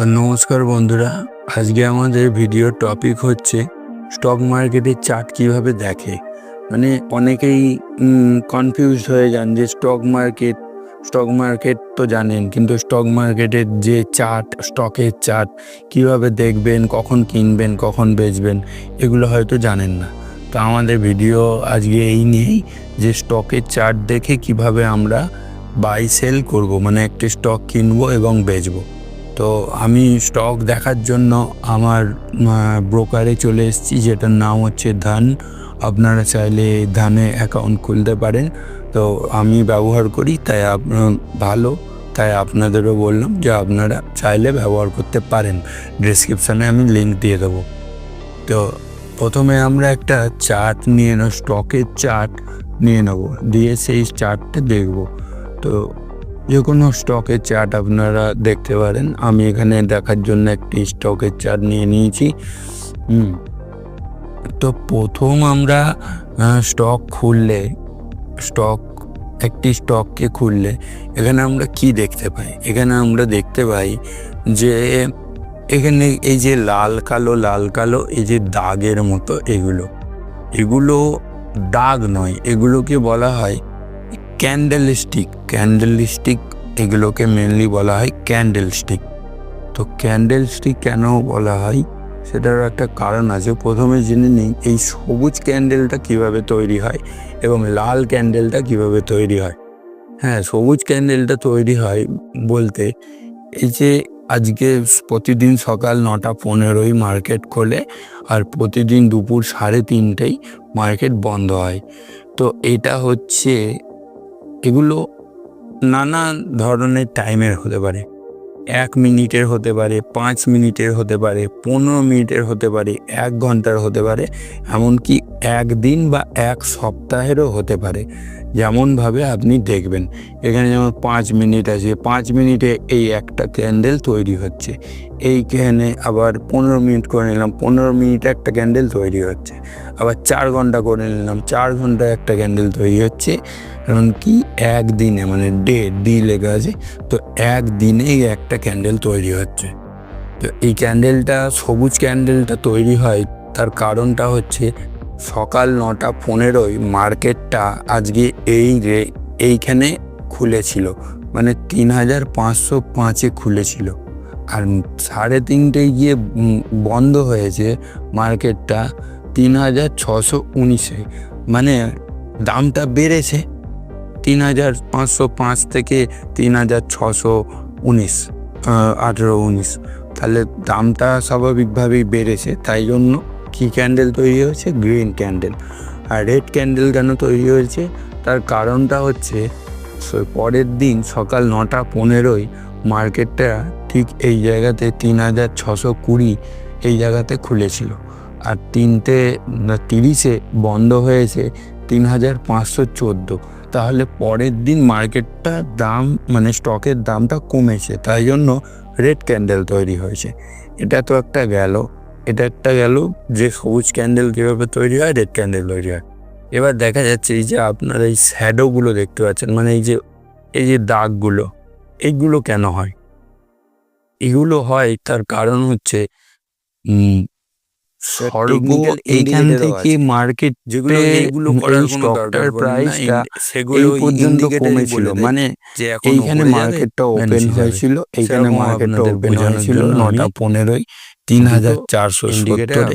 তো নমস্কার বন্ধুরা, আজকে আমাদের ভিডিওর টপিক হচ্ছে স্টক মার্কেটের চার্ট কীভাবে দেখে। মানে অনেকেই কনফিউজ হয়ে যান যে স্টক মার্কেট স্টক মার্কেট তো জানেন, কিন্তু স্টক মার্কেটের যে চার্ট স্টকের চার্ট কীভাবে দেখবেন, কখন কিনবেন, কখন বেচবেন, এগুলো হয়তো জানেন না। তো আমাদের ভিডিও আজকে এই নিয়েই যে স্টকের চার্ট দেখে কীভাবে আমরা বাই সেল করব মানে একটি স্টক কিনবো এবং বেচবো। তো আমি স্টক দেখার জন্য আমার ব্রোকারে চলে এসেছি, যেটার নাম হচ্ছে ধান। আপনারা চাইলে ধানে অ্যাকাউন্ট খুলতে পারেন। তো আমি ব্যবহার করি, তাই আপনার ভালো। তাই আপনাদেরও বললাম যে আপনারা চাইলে ব্যবহার করতে পারেন। ডিসক্রিপশানে আমি লিঙ্ক দিয়ে দেবো। তো প্রথমে আমরা একটা চার্ট নিয়ে নেব স্টকের চার্ট নিয়ে নেব। দিয়ে সেই চার্টটা দেখব। তো যে কোনো স্টকের চার্ট আপনারা দেখতে পারেন। আমি এখানে দেখার জন্য একটি স্টকের চার্ট নিয়ে নিয়েছি। তো প্রথম আমরা স্টক খুললে, স্টক, একটি স্টককে খুললে এখানে আমরা কি দেখতে পাই? এখানে আমরা দেখতে পাই যে এখানে এই যে লাল কালো লাল কালো, এই যে দাগের মতো এগুলো। এগুলো দাগ নয়, এগুলোকে বলা হয় ক্যান্ডেল স্টিক ক্যান্ডেল স্টিক এগুলোকে মেনলি বলা হয় ক্যান্ডেল স্টিক তো ক্যান্ডেল স্টিক কেন বলা হয়? সেটার একটা কারণ আছে। প্রথমে জেনে নিই, এই সবুজ ক্যান্ডেলটা কীভাবে তৈরি হয় এবং লাল ক্যান্ডেলটা কীভাবে তৈরি হয়? হ্যাঁ সবুজ ক্যান্ডেলটা তৈরি হয় বলতে, এই যে আজকে প্রতিদিন সকাল নটা পনেরোই মার্কেট খোলে আর প্রতিদিন দুপুর সাড়ে তিনটেই মার্কেট বন্ধ হয়। তো এটা হচ্ছে এগুলো নানা ধরনের টাইমের হতে পারে। এক মিনিটের হতে পারে, পাঁচ মিনিটের হতে পারে, পনেরো মিনিটের হতে পারে, এক ঘণ্টার হতে পারে, এমনকি একদিন বা এক সপ্তাহেরও হতে পারে। যেমনভাবে আপনি দেখবেন, এখানে যেমন পাঁচ মিনিট আছে, পাঁচ মিনিটে এই একটা ক্যান্ডেল তৈরি হচ্ছে। এইখানে আবার পনেরো মিনিট করে নিলাম, পনেরো মিনিটে একটা ক্যান্ডেল তৈরি হচ্ছে। আবার চার ঘণ্টা করে নিলাম, চার ঘন্টায় একটা ক্যান্ডেল তৈরি হচ্ছে। এমনকি একদিনে মানে ডে ডি লেখা আছে, তো একদিনেই একটা ক্যান্ডেল তৈরি হচ্ছে। তো এই ক্যান্ডেলটা সবুজ ক্যান্ডেলটা তৈরি হয়, তার কারণটা হচ্ছে সকাল নটা পনেরোই মার্কেটটা আজকে এই রে, এইখানে খুলেছিল। মানে তিন হাজার পাঁচশো পাঁচে খুলেছিল। আর সাড়ে তিনটে গিয়ে বন্ধ হয়েছে মার্কেটটা তিন হাজার ছশো উনিশে। মানে দামটা বেড়েছে। তিন হাজার পাঁচশো পাঁচ থেকে তিন হাজার ছশো উনিশ আঠেরো উনিশ। তাহলে দামটা স্বাভাবিকভাবেই বেড়েছে, তাই জন্য কী ক্যান্ডেল তৈরি হয়েছে? গ্রিন ক্যান্ডেল আর রেড ক্যান্ডেল কেন তৈরি হয়েছে? তার কারণটা হচ্ছে পরের দিন সকাল নটা পনেরোই মার্কেটটা ঠিক এই জায়গাতে তিন হাজার ছশো কুড়ি এই জায়গাতে খুলেছিল। আর তিনটে তিরিশে বন্ধ হয়েছে তিন হাজার পাঁচশো চোদ্দ। তাহলে পরের দিন মার্কেটটা দাম মানে স্টকের দামটা কমেছে, তাই জন্য রেড ক্যান্ডেল তৈরি হয়েছে। এটা তো একটা গেল, এটা একটা গেল যে সবুজ ক্যান্ডেল কীভাবে তৈরি হয়, রেড ক্যান্ডেল তৈরি হয়। এবার দেখা যাচ্ছে এই যে আপনারা এই শ্যাডোগুলো দেখতে পাচ্ছেন মানে এই যে এই যে দাগগুলো এইগুলো কেন হয়? এগুলো হয় তার কারণ হচ্ছে স্বর্গ এইখান থেকে মার্কেট যেগুলো এইগুলো করার কোনো দরকার প্রাইসটা সেগুলো পর্যন্ত কমেছিল। মানে এইখানে মার্কেটটা ওপেন হয়েছিল। এইখানে মার্কেটটা ওপেন হয়েছিল নটা পনেরোই তিন হাজার চারশো সত্তরে।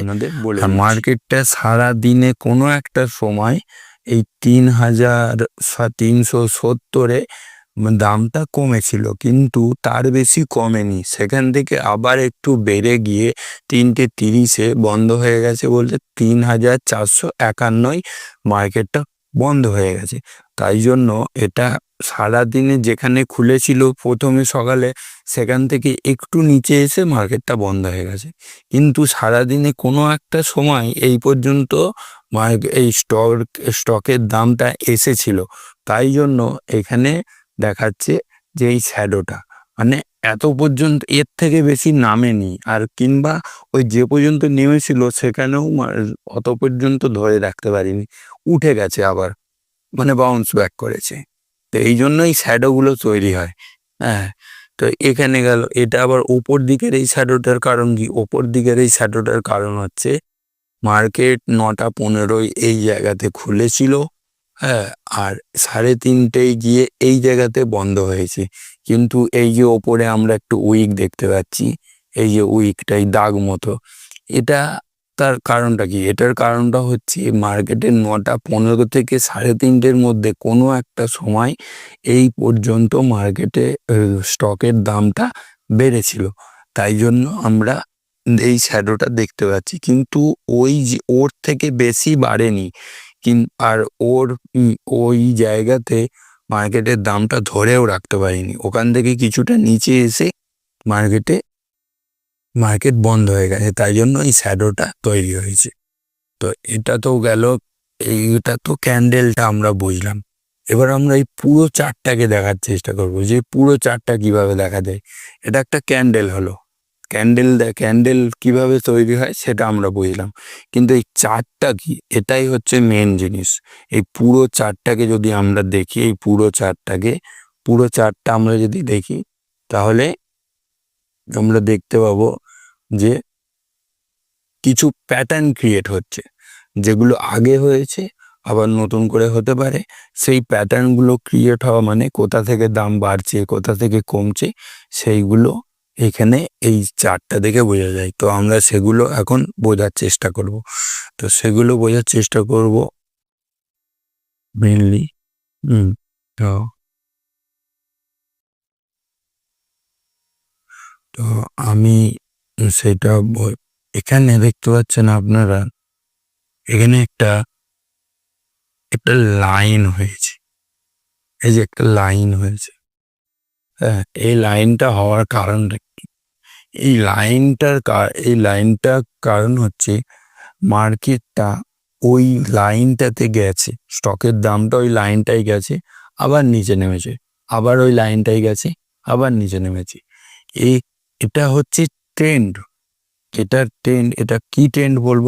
আর মার্কেটটা সারা দিনে কোনো একটা সময় এই তিন হাজার তিনশো সত্তরে দামটা কমেছিল, কিন্তু তার বেশি কমেনি। সেখান থেকে আবার একটু বেড়ে গিয়ে তিনটে তিরিশে বন্ধ হয়ে গেছে বলতে তিন হাজার চারশো একান্নই মার্কেটটা বন্ধ হয়ে গেছে। তাই জন্য এটা সারাদিনে যেখানে খুলেছিল প্রথমে সকালে, সেখান থেকে একটু নিচে এসে মার্কেটটা বন্ধ হয়ে গেছে। কিন্তু সারাদিনে কোনো একটা সময় এই পর্যন্ত এই স্টক, স্টকের দামটা এসেছিল। তাই জন্য এখানে দেখাচ্ছে যে এই শ্যাডোটা মানে এত পর্যন্ত এর থেকে বেশি নামেনি আর কিংবা ওই যে পর্যন্ত নেমেছিল সেখানেও অত পর্যন্ত ধরে রাখতে পারিনি। উঠে গেছে আবার। মানে বাউন্স ব্যাক করেছে। তো এই জন্য জন্যই শ্যাডোগুলো তৈরি হয়। হ্যাঁ তো এখানে গেল। এটা আবার ওপর দিকের এই শ্যাডোটার কারণ কি? ওপর দিকের এই শ্যাডোটার কারণ হচ্ছে মার্কেট নটা পনেরোই এই জায়গাতে খুলেছিল। হ্যাঁ আর সাড়ে তিনটেয় গিয়ে এই জায়গাতে বন্ধ হয়েছে। কিন্তু এই যে ওপরে আমরা একটু উইক দেখতে পাচ্ছি, এই যে উইকটাই দাগ মতো। এটা তার কারণটা কি? এটার কারণটা হচ্ছে মার্কেটে নটা পনেরো থেকে সাড়ে তিনটের মধ্যে কোনো একটা সময় এই পর্যন্ত মার্কেটে স্টকের দামটা বেড়েছিল। তাই জন্য আমরা এই শ্যাডোটা দেখতে পাচ্ছি। কিন্তু ওই যে ওর থেকে বেশি বাড়েনি। কিন, আর ওর ওই জায়গাতে মার্কেটের দামটা ধরেও রাখতে পারিনি। ওখান থেকে কিছুটা নিচে এসে মার্কেটে, মার্কেট বন্ধ হয়ে গেছে। তাই জন্য এই শ্যাডোটা তৈরি হয়েছে। তো এটা তো গেল, এইটা তো ক্যান্ডেলটা আমরা বুঝলাম। এবার আমরা এই পুরো চারটাকে দেখার চেষ্টা করব যে পুরো চারটা কীভাবে দেখা যায়। এটা একটা ক্যান্ডেল হলো। ক্যান্ডেল দেয় ক্যান্ডেল কীভাবে তৈরি হয় সেটা আমরা বুঝলাম। কিন্তু এই চারটা কি? এটাই হচ্ছে মেন জিনিস। এই পুরো চারটাকে যদি আমরা দেখি, এই পুরো চারটাকে, পুরো চারটা আমরা যদি দেখি, তাহলে আমরা দেখতে পাবো যে কিছু প্যাটার্ন ক্রিয়েট হচ্ছে। যেগুলো আগে হয়েছে, আবার নতুন করে হতে পারে। সেই প্যাটার্নগুলো ক্রিয়েট হওয়া মানে কোথা থেকে দাম বাড়ছে, কোথা থেকে কমছে, সেইগুলো এখানে এই চারটা দেখে বোঝা যায়। তো আমরা সেগুলো এখন বোঝার চেষ্টা করব। তো সেগুলো বোঝার চেষ্টা করব মেনলি হুম, তো তো আমি সেটা এখানে দেখতে পাচ্ছেন আপনারা, এখানে একটা একটা লাইন হয়েছে। এই যে একটা লাইন হয়েছে। হ্যাঁ এই লাইনটা হওয়ার কারণটা কি? এই লাইনটার এই লাইনটার কারণ হচ্ছে মার্কেটটা ওই লাইনটাতে গেছে, স্টকের দামটা ওই লাইনটাই গেছে, আবার নিচে নেমেছে, আবার ওই লাইনটাই গেছে, আবার নিচে নেমেছে। এই এটা হচ্ছে ট্রেন্ড এটার ট্রেন্ড এটা কি ট্রেন্ড বলব?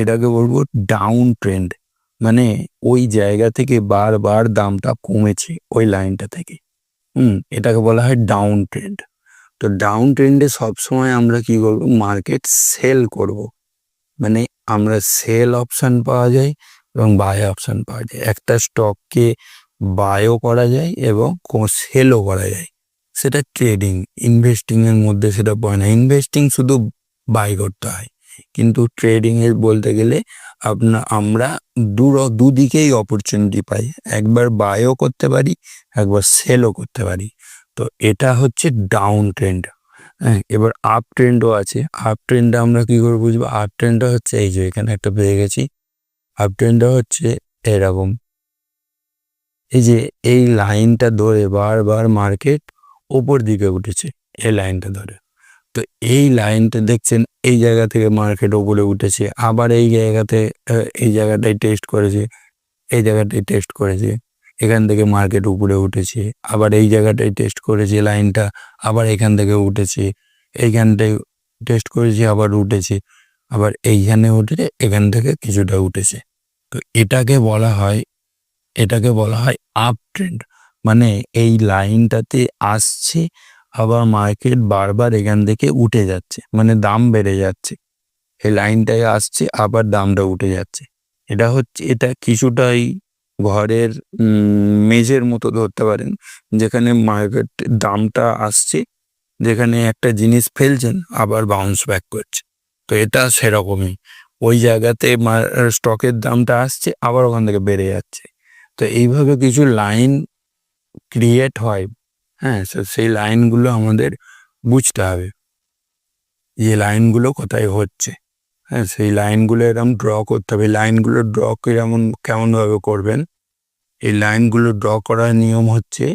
এটাকে বলব ডাউন ট্রেন্ড মানে ওই জায়গা থেকে বারবার দামটা কমেছে ওই লাইনটা থেকে। হুম, এটাকে বলা হয় ডাউন ট্রেন্ড তো ডাউন ট্রেন্ডে সবসময় আমরা কি করব? মার্কেট সেল করব। মানে আমরা সেল অপশান পাওয়া যায় এবং বাই অপশান পাওয়া যায়। একটা স্টককে বায়ও করা যায় এবং সেলও করা যায়। সেটা ট্রেডিং ইনভেস্টিংয়ের মধ্যে সেটা পড়ে না। ইনভেস্টিং শুধু বাই করতে হয়। কিন্তু ট্রেডিং এর বলতে গেলে আপনার আমরা দু দুদিকেই অপরচুনিটি পাই। একবার বাইও করতে পারি, একবার সেলও করতে পারি। তো এটা হচ্ছে ডাউন ট্রেন্ড হ্যাঁ এবার আপ ট্রেন্ডও আছে। আপ ট্রেন্ডটা আমরা কি করে বুঝব? আপ ট্রেন্ডটা হচ্ছে এই যে, এখানে একটা পেয়ে গেছি। আপ ট্রেন্ডটা হচ্ছে এরকম। এই যে, এই লাইনটা ধরে বারবার মার্কেট ওপর দিকে উঠেছে, এই লাইনটা ধরে। তো এই লাইনটা দেখছেন, এই জায়গা থেকে মার্কেট ওপরে উঠেছে, আবার এই জায়গাতে এই জায়গাটাই টেস্ট করেছে, এই জায়গাটাই টেস্ট করেছে, এখান থেকে মার্কেট উপরে উঠেছে, আবার এই জায়গাটাই টেস্ট করেছে লাইনটা, আবার এখান থেকে উঠেছে এইখানটায় টেস্ট করেছে, আবার উঠেছে, আবার এইখানে উঠে এখান থেকে কিছুটা উঠেছে। তো এটাকে বলা হয়, এটাকে বলা হয় আপ ট্রেন্ড মানে এই লাইনটাতে আসছে আবার মার্কেট বারবার এখান থেকে উঠে যাচ্ছে মানে দাম বেড়ে যাচ্ছে। এই লাইনটায় আসছে, আবার দামটা উঠে যাচ্ছে। এটা হচ্ছে, এটা কিছুটাই ঘরের মেঝের মতো ধরতে পারেন, যেখানে মার্কেট দামটা আসছে, যেখানে একটা জিনিস ফেলছেন, আবার বাউন্স ব্যাক করছে। তো এটা সেরকমই। ওই জায়গাতে স্টকের দামটা আসছে, আবার ওখান থেকে বেড়ে যাচ্ছে। তো এইভাবে কিছু লাইন ক্রিয়েট হয় হ্যাঁ সেই লাইনগুলো আমাদের বুঝতে হবে। যে লাইনগুলো কোথায় হচ্ছে। হ্যাঁ সেই লাইনগুলো এরকম ড্র করতে হবে। লাইনগুলো ড্র কেমন কেমনভাবে করবেন? এই লাইনগুলো ড্র করার নিয়ম হচ্ছে,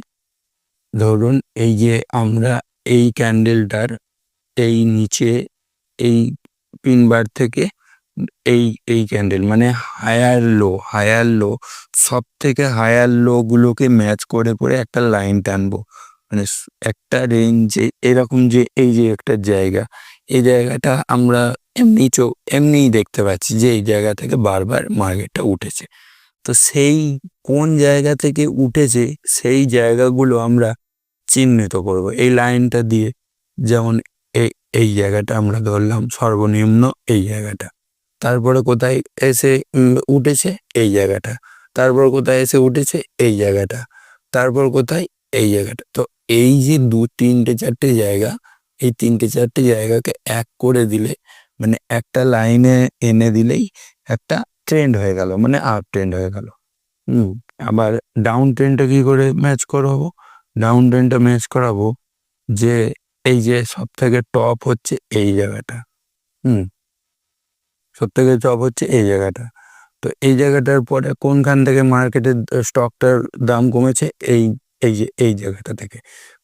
ধরুন এই যে আমরা এই ক্যান্ডেলটার এই নিচে এই পিনবার থেকে এই এই ক্যান্ডেল মানে হায়ার লো হায়ার লো সব থেকে হায়ার লোগুলোকে ম্যাচ করে করে একটা লাইন টানবো। মানে একটা রেঞ্জে এরকম যে এই যে একটা জায়গা, এই জায়গাটা আমরা এমনি চোখ এমনিই দেখতে পাচ্ছি যে এই জায়গা থেকে বারবার মার্কেটটা উঠেছে। তো সেই কোন জায়গা থেকে উঠেছে, সেই জায়গাগুলো আমরা চিহ্নিত করব। এই লাইনটা দিয়ে যেমন এই এই জায়গাটা আমরা ধরলাম সর্বনিম্ন এই জায়গাটা। তারপরে কোথায় এসে উঠেছে? এই জায়গাটা। তারপর কোথায় এসে উঠেছে? এই জায়গাটা। তারপর কোথায়? এই জায়গাটা। তো এই যে দু, তিনটে, চারটে জায়গা, এই তিনটে, চারটে জায়গাকে এক করে দিলে মানে একটা লাইনে এনে দিলেই একটা ট্রেন্ড হয়ে গেল মানে আপ ট্রেন্ড হয়ে গেল। হুম, আবার ডাউন ট্রেন্ডটা কি করে ম্যাচ করাবো? ডাউন ট্রেন্ডটা ম্যাচ করাবো যে এই যে সব থেকে টপ হচ্ছে এই জায়গাটা, হুম সব থেকে টপ হচ্ছে এই জায়গাটা। তো এই জায়গাটার পরে কোনখান থেকে মার্কেটের স্টকটার দাম কমেছে? এই এই যে, এই জায়গাটা থেকে।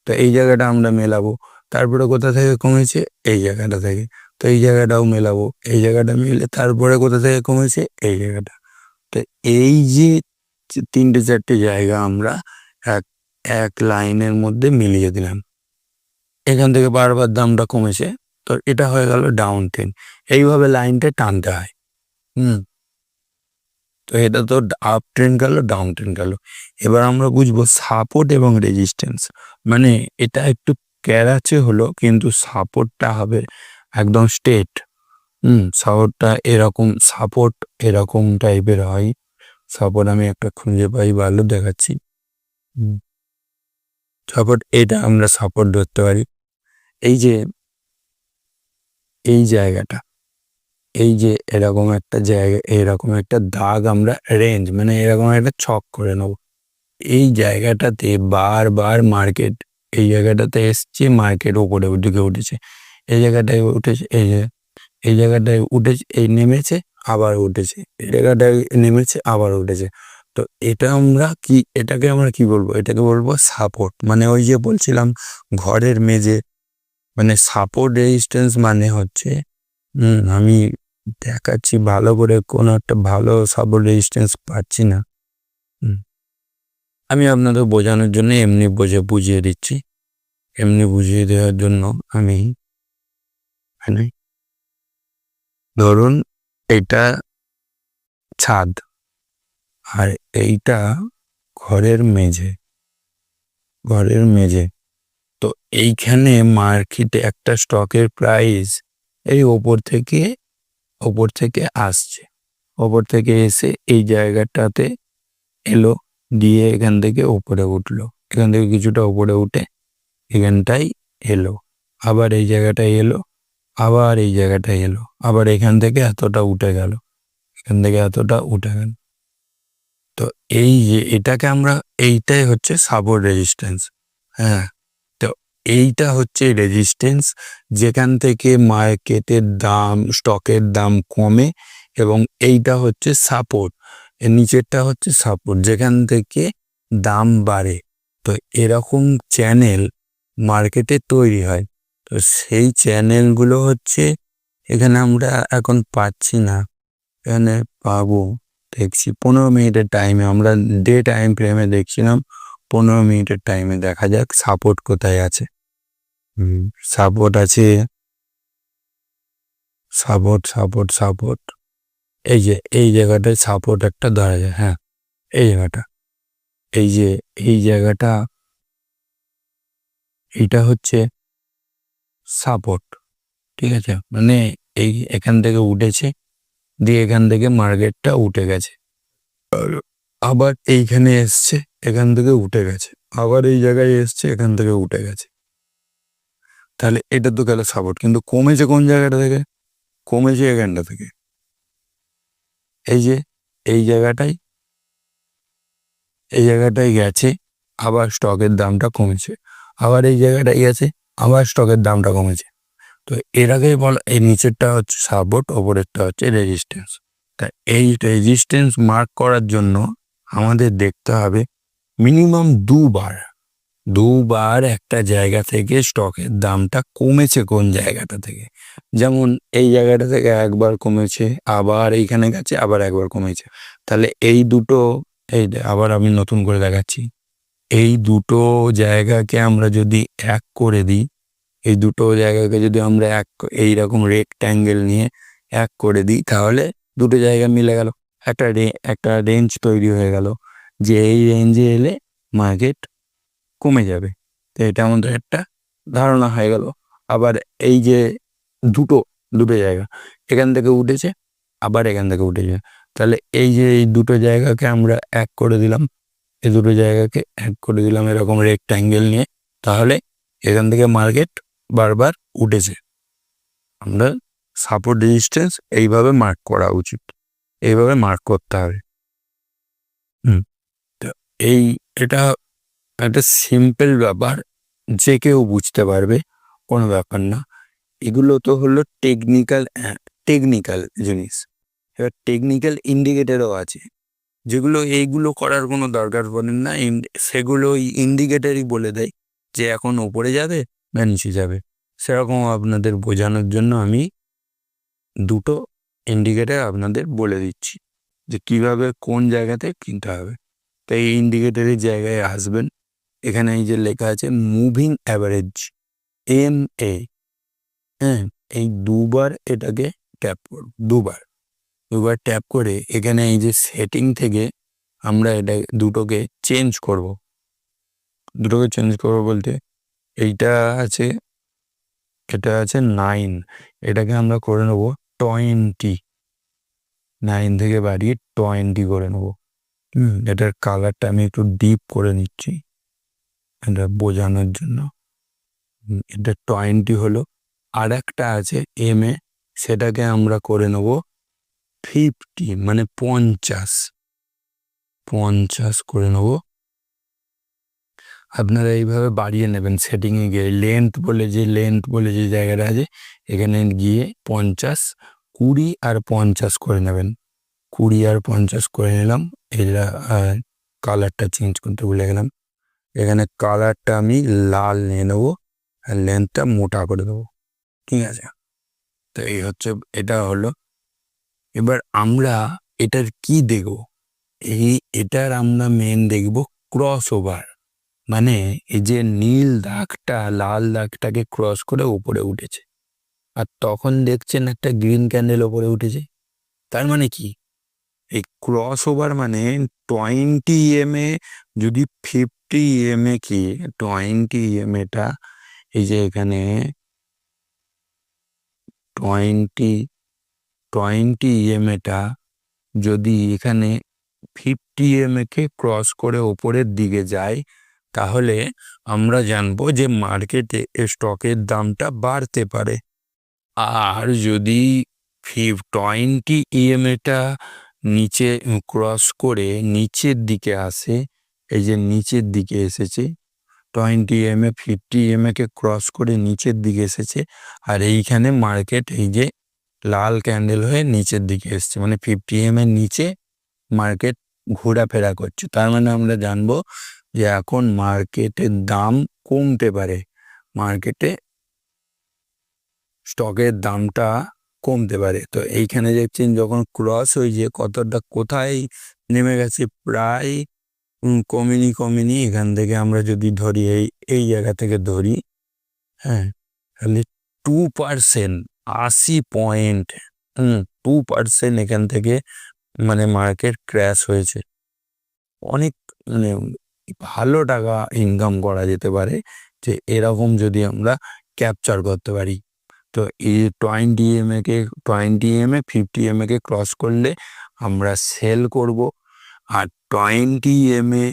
তো এই জায়গাটা আমরা মেলাবো। তারপরে কোথা থেকে কমেছে? এই জায়গাটা থেকে। তো এই জায়গাটাও মেলাবো। এই জায়গাটা মিলে তারপরে কোথা থেকে কমেছে? এই জায়গাটা। তো এই যে তিনটে চারটে জায়গা আমরা এক এক লাইনের মধ্যে মিলিয়ে দিলাম। এখান থেকে বারবার দামটা কমেছে। তো এটা হয়ে গেল ডাউন ট্রেন এইভাবে লাইনটা টানতে হয়। হুম। তো এটা তো আপ ট্রেন গেল ডাউন ট্রেন গেল। এবার আমরা বুঝব সাপোর্ট এবং রেজিস্ট্যান্স মানে এটা একটু ক্যারাচে হলো, কিন্তু সাপোর্টটা হবে একদম স্টেট হুম সাপোর্টটা এরকম সাপোর্ট এরকম টাইপের হয়। সাপোর্ট আমি একটা খুঁজে পাই, ভালো দেখাচ্ছি। সাপোর্ট এটা আমরা সাপোর্ট ধরতে পারি। এই যে, এই জায়গাটা। এই যে এরকম একটা জায়গা, এরকম একটা দাগ আমরা রেঞ্জ মানে এরকম একটা ছক করে নেব। এই জায়গাটাতে বারবার মার্কেট এই জায়গাটাতে এসছে মার্কেট ওপরে দিকে উঠেছে। এই জায়গাটায় উঠেছে, এই এই জায়গাটায় উঠেছে, এই নেমেছে, আবার উঠেছে। এই জায়গাটায় নেমেছে, আবার উঠেছে। তো এটা আমরা কি, এটাকে আমরা কি বলব? এটাকে বলব সাপোর্ট মানে ওই যে বলছিলাম, ঘরের মেঝে। মানে সাপোর্ট রেজিস্ট্যান্স মানে হচ্ছে আমি দেখাচ্ছি, ভালো করে কোনো একটা ভালো সাপোর্ট রেজিস্ট্যান্স পাচ্ছি না। আমি আপনাদের বোঝানোর জন্য এমনি বোঝে বুঝিয়ে দিচ্ছি। এমনি বুঝিয়ে দেওয়ার জন্য আমি ধরুন এটা ছাদ আর এইটা ঘরের মেঝে ঘরের মেঝে। তো এইখানে মার্কেটে একটা স্টকের প্রাইস এই ওপর থেকে ওপর থেকে আসছে। ওপর থেকে এসে এই জায়গাটাতে এলো, দিয়ে এখান থেকে ওপরে উঠল। এখান থেকে কিছুটা ওপরে উঠে এখানটাই এলো। আবার এই জায়গাটায় এলো, আবার এই জায়গাটায় এলো। আবার এখান থেকে এতটা উঠে গেল, এখান থেকে এতটা উঠে গেল। তো এই যে এটাকে আমরা, এইটাই হচ্ছে সাপোর্ট রেজিস্ট্যান্স হ্যাঁ এইটা হচ্ছে রেজিস্ট্যান্স যেখান থেকে মার্কেটের দাম স্টকের দাম কমে এবং এইটা হচ্ছে সাপোর্ট নিচেরটা হচ্ছে সাপোর্ট যেখান থেকে দাম বাড়ে। তো এরকম চ্যানেল মার্কেটে তৈরি হয়। তো সেই চ্যানেলগুলো হচ্ছে এখানে আমরা এখন পাচ্ছি না। এখানে পাবো, দেখছি পনেরো মিনিটের টাইমে আমরা ডে টাইম ফ্রেমে দেখছিলাম, পনেরো মিনিটের টাইমে দেখা যাক সাপোর্ট কোথায় আছে। সাপোর্ট আছে। সাপোর্ট সাপোর্ট সাপোর্ট এই যে, এই জায়গাটায় সাপোর্ট একটা ধরা যায় হ্যাঁ। এই জায়গাটা। এই যে, এই জায়গাটা, এটা হচ্ছে সাপোর্ট ঠিক আছে? মানে এই এখান থেকে উঠেছে, দিয়ে এখান থেকে মার্কেটটা উঠে গেছে। আবার এইখানে এসছে, এখান থেকে উঠে গেছে। আবার এই জায়গায় এসছে, এখান থেকে উঠে গেছে। তাহলে এটা তো গেল সাপোর্ট কিন্তু কমেছে কোন জায়গাটা থেকে? কমেছে এখানটা থেকে। এই যে, এই জায়গাটাই, এই জায়গাটায় গেছে, আবার স্টকের দামটা কমেছে। আবার এই জায়গাটায় গেছে, আবার স্টকের দামটা কমেছে। তো এর আগেই বলা, এই নিচেরটা হচ্ছে সাপোর্ট ওপরেরটা হচ্ছে রেজিস্ট্যান্স তা এই রেজিস্ট্যান্স মার্ক করার জন্য আমাদের দেখতে হবে মিনিমাম দুবার। দুবার একটা জায়গা থেকে স্টকের দামটা কমেছে কোন জায়গাটা থেকে? যেমন এই জায়গাটা থেকে একবার কমেছে, আবার এইখানে গেছে, আবার একবার কমেছে। তাহলে এই দুটো, এই আবার আমি নতুন করে দেখাচ্ছি। এই দুটো জায়গাকে আমরা যদি এক করে দিই, এই দুটো জায়গাকে যদি আমরা এক, এইরকম রেক্ট্যাঙ্গেল নিয়ে এক করে দিই, তাহলে দুটো জায়গা মিলে গেল। একটা একটা রেঞ্জ তৈরি হয়ে গেল। যে এই রেঞ্জে এলে মার্কেট কমে যাবে। তো এটা আমাদের একটা ধারণা হয়ে গেল। আবার এই যে দুটো দুটো জায়গা, এখান থেকে উঠেছে, আবার এখান থেকে উঠেছে। তাহলে এই যে এই দুটো জায়গাকে আমরা এক করে দিলাম, এই দুটো জায়গাকে এক করে দিলাম এরকম রেক্ট্যাঙ্গেল নিয়ে, তাহলে এখান থেকে মার্কেট বারবার উঠেছে। আমরা সাপোর্ট রেজিস্ট্যান্স এইভাবে মার্ক করা উচিত। এইভাবে মার্ক করতে হবে। হুম, তো এই, এটা একটা সিম্পল ব্যাপার, যে কেউ বুঝতে পারবে, কোনো ব্যাপার না। এগুলো তো হলো টেকনিক্যাল টেকনিক্যাল জিনিস। এবার টেকনিক্যাল ইন্ডিকেটারও আছে। যেগুলো, এইগুলো করার কোনো দরকার পড়ে না। সেগুলো ইন্ডিকেটারই বলে দেয় যে এখন ওপরে যাবে না নিচে যাবে। সেরকম আপনাদের বোঝানোর জন্য আমি দুটো ইন্ডিকেটার আপনাদের বলে দিচ্ছি যে কীভাবে কোন জায়গাতে কিনতে হবে। তাই এই ইন্ডিকেটারের জায়গায় আসবেন। এখানে এই যে লেখা আছে মুভিং অ্যাভারেজ এম এ হ্যাঁ এই দুবার এটাকে ট্যাপ করব, দুবার। দুবার ট্যাপ করে এখানে এই যে সেটিং থেকে আমরা এটা দুটোকে চেঞ্জ করব। দুটোকে চেঞ্জ করব বলতে এইটা আছে, এটা আছে নাইন এটাকে আমরা করে নেব টোয়েন্টি নাইন থেকে বাড়িয়ে টোয়েন্টি করে নেব। হুম, এটার কালারটা আমি একটু ডিপ করে নিচ্ছি। এটা বোঝানোর জন্য। এটা টোয়েন্টি হলো। আর একটা আছে এম এ সেটাকে আমরা করে নেব ফিফটি মানে পঞ্চাশ। পঞ্চাশ করে নেব। আপনারা এইভাবে বাড়িয়ে নেবেন। সেটিংয়ে গিয়ে লেন্থ বলে যে লেন্থ বলে যে জায়গাটা আছে, এখানে গিয়ে পঞ্চাশ, কুড়ি আর পঞ্চাশ করে নেবেন। কুড়ি আর পঞ্চাশ করে নিলাম। এটা কালারটা চেঞ্জ করতে ভুলে গেলাম। এখানে কালারটা আমি লাল নিয়ে নেব আর লেন্থটা মোটা করে দেবো। ঠিক আছে? তো এই হচ্ছে, এটা হলো। এবার আমরা এটার কি দেখব? এই, এটার আমরা মেন দেখব ক্রস ওভার মানে এই যে নীল দাগটা, লাল দাগটাকে ক্রস করে উপরে উঠেছে। আর তখন দেখছেন একটা গ্রিন ক্যান্ডেল ওপরে উঠেছে। তার মানে কি? এই ক্রস ওভার মানে টোয়েন্টি এম এ যদি ফিফটি এম এ কি? টোয়েন্টি এম এটা এই যে এখানে টোয়েন্টি টোয়েন্টি এম এটা যদি এখানে ফিফটি এম কে ক্রস করে ওপরের দিকে যায়, তাহলে আমরা জানব যে মার্কেটে স্টকের দামটা বাড়তে পারে। আর যদি ফিফ টোয়েন্টি ইএম এটা নিচে ক্রস করে নিচের দিকে আসে এই যে নিচের দিকে এসেছে twenty M A fifty M K cross করে নিচের দিকে এসেছে, আর এইখানে মার্কেট এই যে লাল ক্যান্ডেল হয়ে নিচের দিকে এসছে মানে ফিফটি এম এর নিচে মার্কেট ঘোরাফেরা করছে। তার মানে আমরা জানব যে এখন মার্কেটের দাম কমতে পারে মার্কেটে স্টকের দামটা কমতে পারে। তো এইখানে দেখছেন যখন ক্রস হয়েছে, কতটা, কোথায় নেমে গেছে? প্রায় কমেনি কমেনি, এখান থেকে আমরা যদি ধরি এই এই জায়গা থেকে ধরি হ্যাঁ তাহলে টু পার্সেন্ট আশি পয়েন্ট হুম টু পার্সেন্ট এখান থেকে মানে মার্কেট ক্র্যাশ হয়েছে। অনেক মানে ভালো টাকা ইনকাম করা যেতে পারে যে এরকম যদি আমরা ক্যাপচার করতে পারি। তো এই twenty M A K twenty M A fifty M A K cross করলে আমরা সেল করব। আর টোয়েন্টি এম এ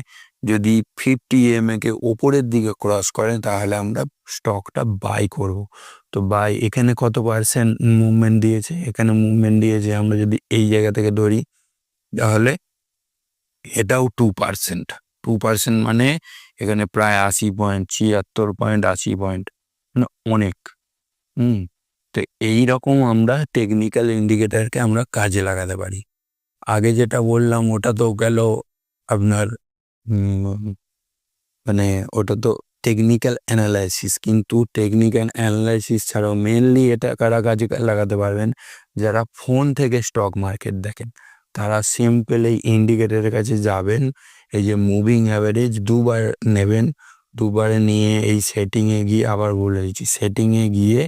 যদি ফিফটি এম কে ওপরের দিকে ক্রস করে তাহলে আমরা স্টকটা বাই করব। তো বাই এখানে কত পার্সেন্ট মুভমেন্ট দিয়েছে? এখানে মুভমেন্ট দিয়েছে, আমরা যদি এই জায়গা থেকে ধরি, তাহলে এটাও টু পার্সেন্ট টু পার্সেন্ট মানে এখানে প্রায় আশি পয়েন্ট ছিয়াত্তর পয়েন্ট আশি পয়েন্ট মানে অনেক। হুম, তো এই রকম আমরা টেকনিক্যাল ইন্ডিকেটারকে আমরা কাজে লাগাতে পারি। আগে যেটা বললাম, ওটা তো গেল আপনার মানে ওটা তো টেকনিক্যাল অ্যানালাইসিস কিন্তু টেকনিক্যাল অ্যানালাইসিস ছাড়াও মেনলি এটা কারা কাজে লাগাতে পারবেন? যারা ফোন থেকে স্টক মার্কেট দেখেন, তারা সিম্পল এই ইন্ডিকেটরের কাছে যাবেন, এই যে মুভিং অ্যাভারেজ দুবার নেবেন, দুবারে নিয়ে এই সেটিংয়ে গিয়ে আবার বলে দিচ্ছি সেটিংয়ে গিয়ে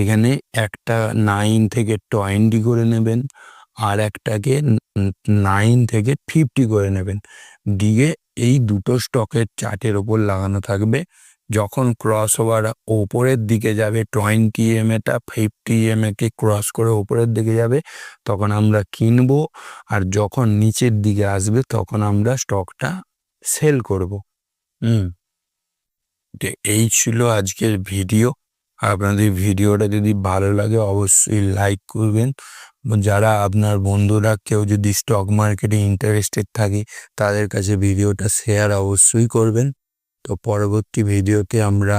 এখানে একটা নাইন থেকে টোয়েন্টি করে নেবেন আর একটাকে নাইন থেকে ফিফটি করে নেবেন। দিয়ে এই দুটো স্টকের চার্টের ওপর লাগানো থাকবে। যখন ক্রস ওভার ওপরের দিকে যাবে টোয়েন্টি এম এটা ফিফটি এম কে ক্রস করে ওপরের দিকে যাবে, তখন আমরা কিনবো। আর যখন নিচের দিকে আসবে, তখন আমরা স্টকটা সেল করব। হুম। এই ছিল আজকের ভিডিও আপনাদের ভিডিওটা যদি ভালো লাগে, অবশ্যই লাইক করবেন। যারা আপনার বন্ধুরা কেউ যদি স্টক মার্কেটে ইন্টারেস্টেড থাকে, তাদের কাছে ভিডিওটা শেয়ার অবশ্যই করবেন। তো পরবর্তী ভিডিওতে আমরা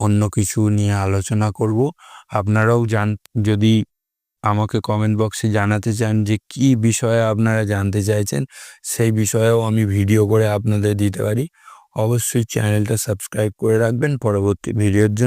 অন্য কিছু নিয়ে আলোচনা করব। আপনারাও জান, যদি আমাকে কমেন্ট বক্সে জানাতে চান যে কি বিষয়ে আপনারা জানতে চাইছেন, সেই বিষয়েও আমি ভিডিও করে আপনাদের দিতে পারি। অবশ্যই চ্যানেলটা সাবস্ক্রাইব করে রাখবেন পরবর্তী ভিডিওর জন্য।